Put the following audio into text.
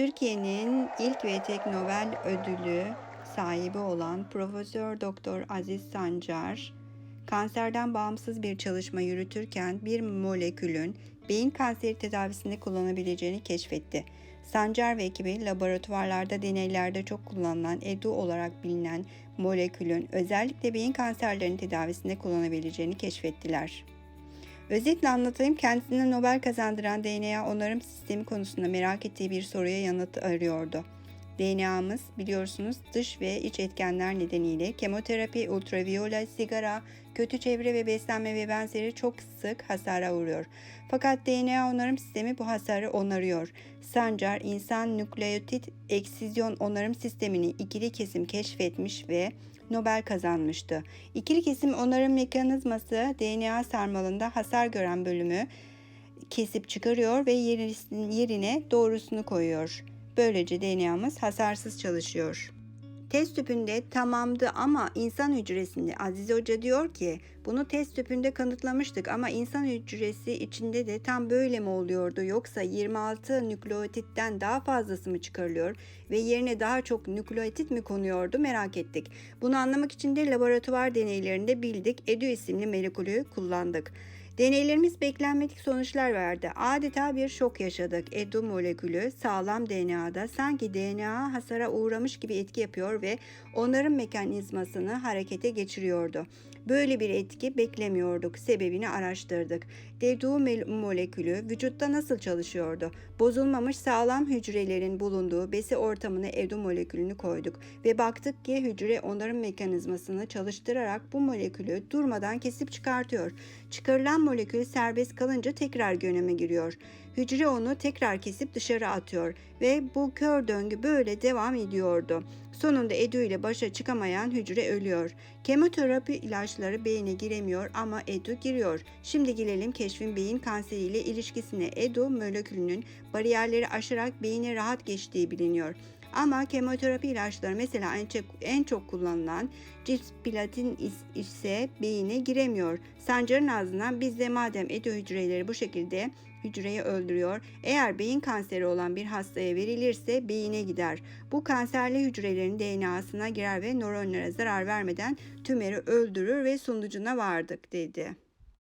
Türkiye'nin ilk ve tek Nobel ödülü sahibi olan Profesör Doktor Aziz Sancar, kanserden bağımsız bir çalışma yürütürken bir molekülün beyin kanseri tedavisinde kullanabileceğini keşfetti. Sancar ve ekibi laboratuvarlarda deneylerde çok kullanılan EDU olarak bilinen molekülün özellikle beyin kanserlerinin tedavisinde kullanabileceğini keşfettiler. Özetle anlatayım kendisine Nobel kazandıran DNA onarım sistemi konusunda merak ettiği bir soruya yanıt arıyordu. DNA'mız biliyorsunuz dış ve iç etkenler nedeniyle kemoterapi, ultraviyole, sigara, kötü çevre ve beslenme ve benzeri çok sık hasara uğruyor. Fakat DNA onarım sistemi bu hasarı onarıyor. Sancar insan nükleotit eksizyon onarım sistemini ikili kesim keşfetmiş ve Nobel kazanmıştı. İkili kesim onarım mekanizması DNA sarmalında hasar gören bölümü kesip çıkarıyor ve yerine doğrusunu koyuyor. Böylece DNA'mız hasarsız çalışıyor. Test tüpünde tamamdı ama insan hücresinde Aziz Hoca diyor ki bunu test tüpünde kanıtlamıştık ama insan hücresi içinde de tam böyle mi oluyordu yoksa 26 nükleotitten daha fazlası mı çıkarılıyor ve yerine daha çok nükleotit mi konuyordu merak ettik. Bunu anlamak için de laboratuvar deneylerinde bildik EDÜ isimli molekülü kullandık. Deneylerimiz beklenmedik sonuçlar verdi. Adeta bir şok yaşadık. EDU molekülü sağlam DNA'da sanki DNA hasara uğramış gibi etki yapıyor ve onarım mekanizmasını harekete geçiriyordu. Böyle bir etki beklemiyorduk. Sebebini araştırdık. EDU molekülü vücutta nasıl çalışıyordu? Bozulmamış sağlam hücrelerin bulunduğu besi ortamına EDU molekülünü koyduk ve baktık ki hücre onarım mekanizmasını çalıştırarak bu molekülü durmadan kesip çıkartıyor. Çıkarılan molekül serbest kalınca tekrar göneme giriyor. Hücre onu tekrar kesip dışarı atıyor ve bu kör döngü böyle devam ediyordu. Sonunda EDU ile başa çıkamayan hücre ölüyor. Kemoterapi ilaçları beyine giremiyor ama EDU giriyor. Şimdi gelelim keşfin beyin kanseriyle ilişkisine. EDU molekülünün bariyerleri aşarak beyine rahat geçtiği biliniyor. Ama kemoterapi ilaçları mesela en çok, en çok kullanılan cisplatin ise beyine giremiyor. Sancar'ın ağzından biz de madem edo hücreleri bu şekilde hücreyi öldürüyor. Eğer beyin kanseri olan bir hastaya verilirse beyine gider. Bu kanserli hücrelerin DNA'sına girer ve nöronlara zarar vermeden tümörü öldürür ve sonucuna vardık dedi.